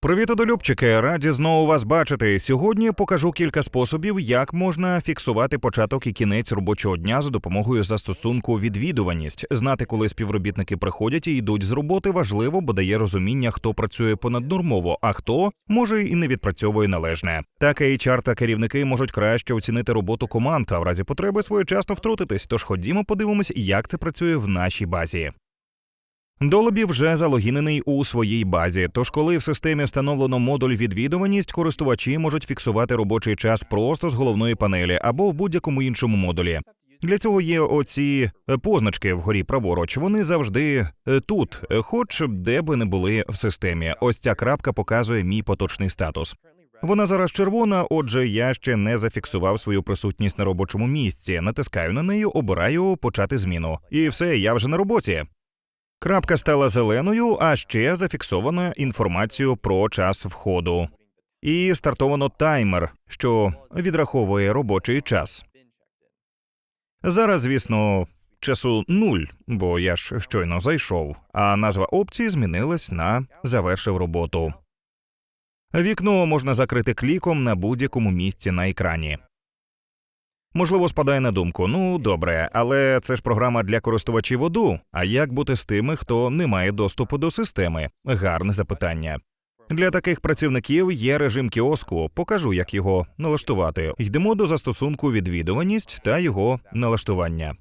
Привіт, одолюбчики! Раді знову вас бачити. Сьогодні покажу кілька способів, як можна фіксувати початок і кінець робочого дня за допомогою застосунку відвідуваність. Знати, коли співробітники приходять і йдуть з роботи, важливо, бо дає розуміння, хто працює понаднормово, а хто може і не відпрацьовує належне. Так HR та керівники можуть краще оцінити роботу команд, а в разі потреби своєчасно втрутитись. Тож ходімо, подивимось, як це працює в нашій базі. Долобі вже залогінений у своїй базі. Тож, коли в системі встановлено модуль відвідуваність, користувачі можуть фіксувати робочий час просто з головної панелі або в будь-якому іншому модулі. Для цього є оці е, позначки вгорі праворуч. Вони завжди е, тут, е, хоч де би не були в системі. Ось ця крапка показує мій поточний статус. Вона зараз червона, отже, я ще не зафіксував свою присутність на робочому місці. Натискаю на неї, обираю почати зміну. І все, я вже на роботі. Крапка стала зеленою, а ще зафіксовано інформацію про час входу. І стартовано таймер, що відраховує робочий час. Зараз, звісно, часу нуль, бо я ж щойно зайшов, а назва опції змінилась на завершив роботу. Вікно можна закрити кліком на будь-якому місці на екрані. Можливо, спадає на думку, ну добре, але це ж програма для користувачів ОДУ. А як бути з тими, хто не має доступу до системи? Гарне запитання. Для таких працівників є режим кіоску. Покажу, як його налаштувати. Йдемо до застосунку відвідуваність та його налаштування.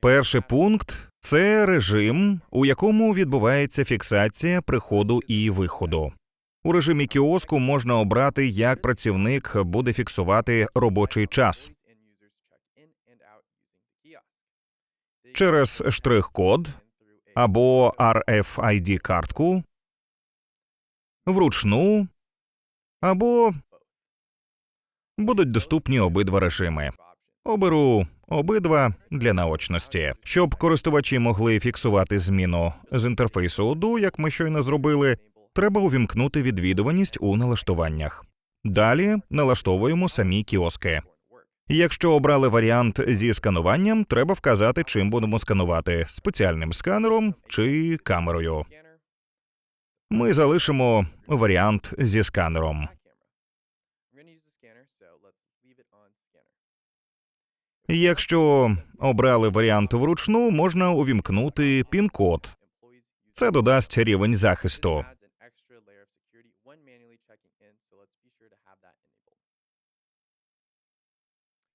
Перший пункт це режим, у якому відбувається фіксація приходу і виходу. У режимі кіоску можна обрати, як працівник буде фіксувати робочий час. Через штрих-код або RFID картку, вручну або будуть доступні обидва режими. Оберу обидва для наочності, щоб користувачі могли фіксувати зміну з інтерфейсу ОДУ, як ми щойно зробили. Треба увімкнути відвідуваність у налаштуваннях. Далі налаштовуємо самі кіоски. Якщо обрали варіант зі скануванням, треба вказати, чим будемо сканувати спеціальним сканером чи камерою. Ми залишимо варіант зі сканером. Якщо обрали варіант вручну, можна увімкнути пін-код. Це додасть рівень захисту.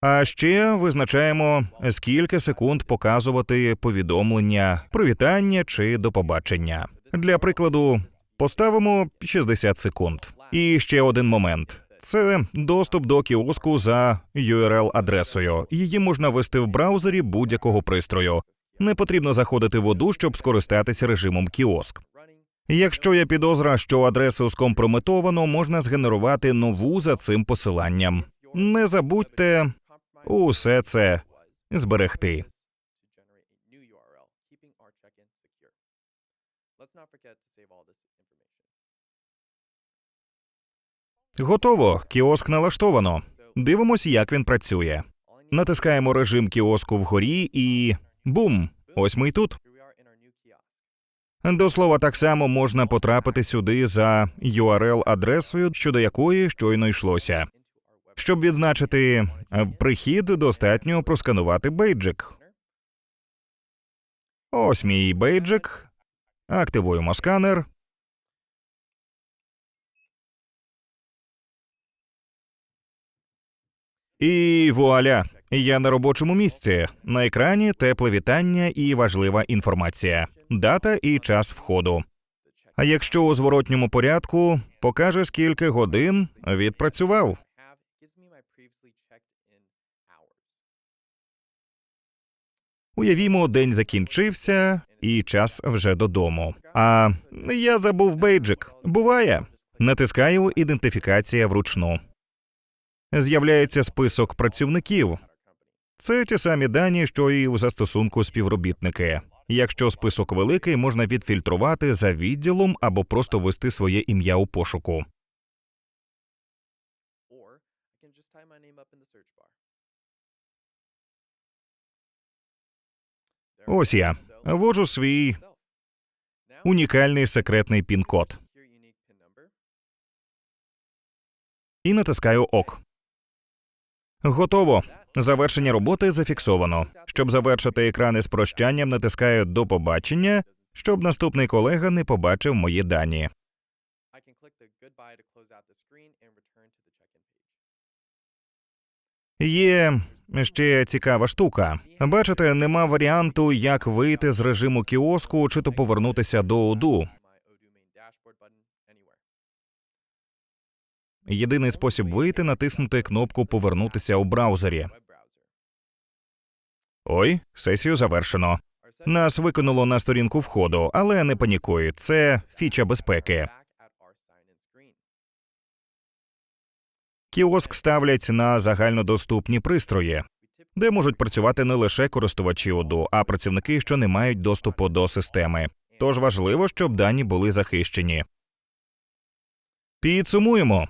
А ще визначаємо, скільки секунд показувати повідомлення, привітання чи до побачення. Для прикладу, поставимо 60 секунд. І ще один момент. Це доступ до кіоску за url адресою Її можна ввести в браузері будь-якого пристрою. Не потрібно заходити в воду, щоб скористатися режимом кіоск. Якщо є підозра, що адресу скомпрометовано, можна згенерувати нову за цим посиланням. Не забудьте усе це зберегти. Готово. Кіоск налаштовано. Дивимось, як він працює. Натискаємо режим кіоску вгорі і бум! Ось ми й тут. До слова, так само можна потрапити сюди за url адресою, щодо якої щойно йшлося. Щоб відзначити е, прихід, достатньо просканувати бейджик. Ось мій бейджик. Активуємо сканер. І вуаля! Я на робочому місці. На екрані тепле вітання і важлива інформація, дата і час входу. А якщо у зворотньому порядку покаже скільки годин відпрацював. Уявімо, день закінчився, і час вже додому. А я забув бейджик. Буває. Натискаю ідентифікація вручну. З'являється список працівників. Це ті самі дані, що і у застосунку співробітники. Якщо список великий, можна відфільтрувати за відділом або просто ввести своє ім'я у пошуку. Ось я ввожу свій унікальний секретний пін-код. і натискаю ОК. Готово. Завершення роботи зафіксовано. Щоб завершити екрани з прощанням, натискаю до побачення, щоб наступний колега не побачив мої дані. Є ще цікава штука. Бачите, нема варіанту, як вийти з режиму кіоску чи то повернутися до ОДУ. Єдиний спосіб вийти натиснути кнопку Повернутися у браузері. Ой, сесію завершено. Нас викинуло на сторінку входу, але не панікуй, це фіча безпеки. Кіоск ставлять на загальнодоступні пристрої, де можуть працювати не лише користувачі ОДО, а працівники, що не мають доступу до системи. Тож важливо, щоб дані були захищені. Підсумуємо.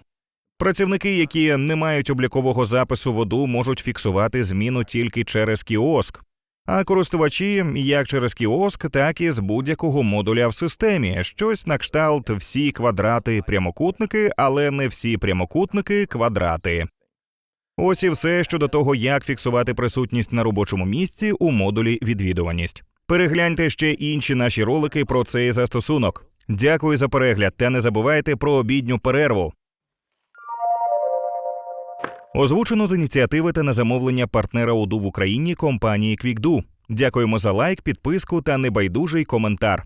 Працівники, які не мають облікового запису в ОДУ, можуть фіксувати зміну тільки через кіоск. А користувачі як через кіоск, так і з будь-якого модуля в системі. Щось на кшталт всі квадрати прямокутники, але не всі прямокутники квадрати. Ось і все щодо того, як фіксувати присутність на робочому місці у модулі відвідуваність. Перегляньте ще інші наші ролики про цей застосунок. Дякую за перегляд та не забувайте про обідню перерву. Озвучено з ініціативи та на замовлення партнера УДУ в Україні компанії Квікду. Дякуємо за лайк, підписку та небайдужий коментар.